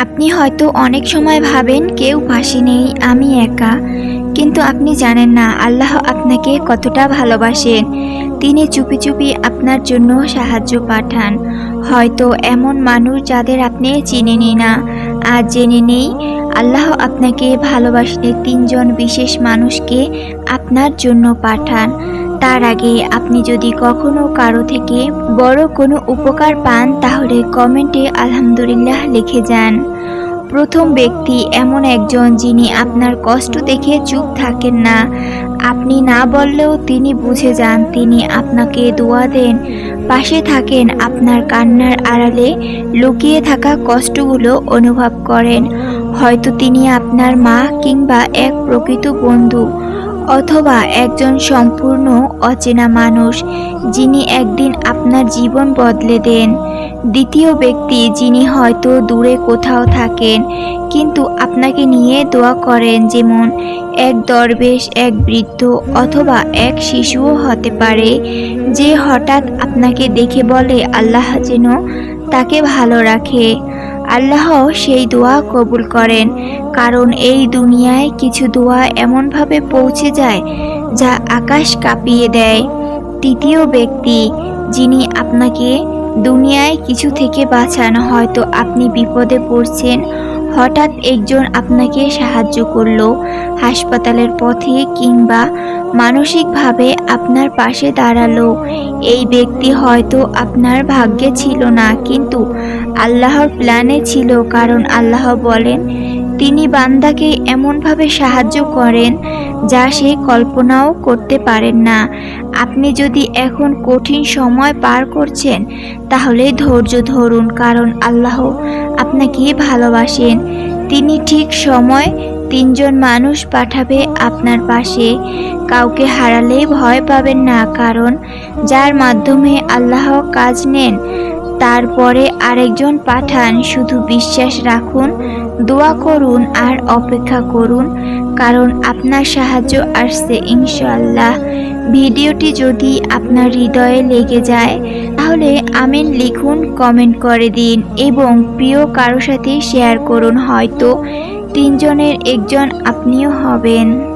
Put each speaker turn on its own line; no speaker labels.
আপনি হয়তো অনেক সময় ভাবেন কেউ পাশে নেই, আমি একা। কিন্তু আপনি জানেন না, আল্লাহ আপনাকে কতটা ভালোবাসেন। তিনি চুপি চুপি আপনার জন্য সাহায্য পাঠান। হয়তো এমন মানুষ যাদের আপনি চিনেনি না। আর জেনে নেই, আল্লাহ আপনাকে ভালোবাসলে তিনজন বিশেষ মানুষকে আপনার জন্য পাঠান। তার আগে আপনি যদি কখনো কারও থেকে বড় কোনো উপকার পান, তাহলে কমেন্টে আলহামদুলিল্লাহ লিখে যান। প্রথম ব্যক্তি এমন একজন যিনি আপনার কষ্ট দেখে চুপ থাকেন না। আপনি না বললেও তিনি বুঝে যান, তিনি আপনাকে দোয়া দেন। পাশে থাকেন আপনার কান্নার আড়ালে লুকিয়ে থাকা কষ্টগুলো অনুভব করেন। হয়তো তিনি আপনার মা কিংবা এক প্রকৃত বন্ধু। অথবা একজন সম্পূর্ণ অচেনা মানুষ যিনি একদিন আপনার জীবন বদলে দেন। দ্বিতীয় ব্যক্তি যিনি হয়তো দূরে কোথাও থাকেন, কিন্তু আপনাকে নিয়ে দোয়া করেন যেমন এক দরবেশ, এক বৃদ্ধ অথবা এক শিশুও হতে পারে, যে হঠাৎ আপনাকে দেখে বলে, আল্লাহ যেন তাকে ভালো রাখে। আল্লাহ সেই দোয়া কবুল করেন, কারণ এই দুনিয়ায় কিছু দোয়া এমনভাবে পৌঁছে যায় যা আকাশ কাঁপিয়ে দেয়। তৃতীয় ব্যক্তি, যিনি আপনাকে দুনিয়ায় কিছু থেকে বাঁচান হয়তো আপনি বিপদে পড়ছেন হঠাৎ একজন আপনাকে সাহায্য করল হাসপাতালের পথে কিংবা মানসিকভাবে আপনার পাশে দাঁড়াল। এই ব্যক্তি হয়তো আপনার ভাগ্যে ছিল না, কিন্তু আল্লাহর প্ল্যানে ছিল, কারণ আল্লাহ বলেন তিনি বান্দাকে এমনভাবে সাহায্য করেন যা সে কল্পনাও করতে পারেন না। আপনি যদি এখন কঠিন সময় পার করছেন, তাহলে ধৈর্য ধরুন, কারণ আল্লাহ আপনাকে ভালোবাসেন। তিনি ঠিক সময় তিনজন মানুষ পাঠাবে আপনার পাশে। কাউকে হারালে ভয় পাবেন না, কারণ যার মাধ্যমে আল্লাহ কাজ নেন তারপরে আরেকজন পাঠান, শুধু বিশ্বাস রাখুন, দোয়া করুন আর অপেক্ষা করুন, কারণ আপনার সাহায্য আসছে ইনশাল্লাহ ভিডিওটি যদি আপনার হৃদয়ে লেগে যায়, তাহলে আমিন লিখুন, কমেন্ট করে দিন এবং প্রিয় কারও সাথে শেয়ার করুন, হয়তো তিনজনের একজন আপনিও হবেন।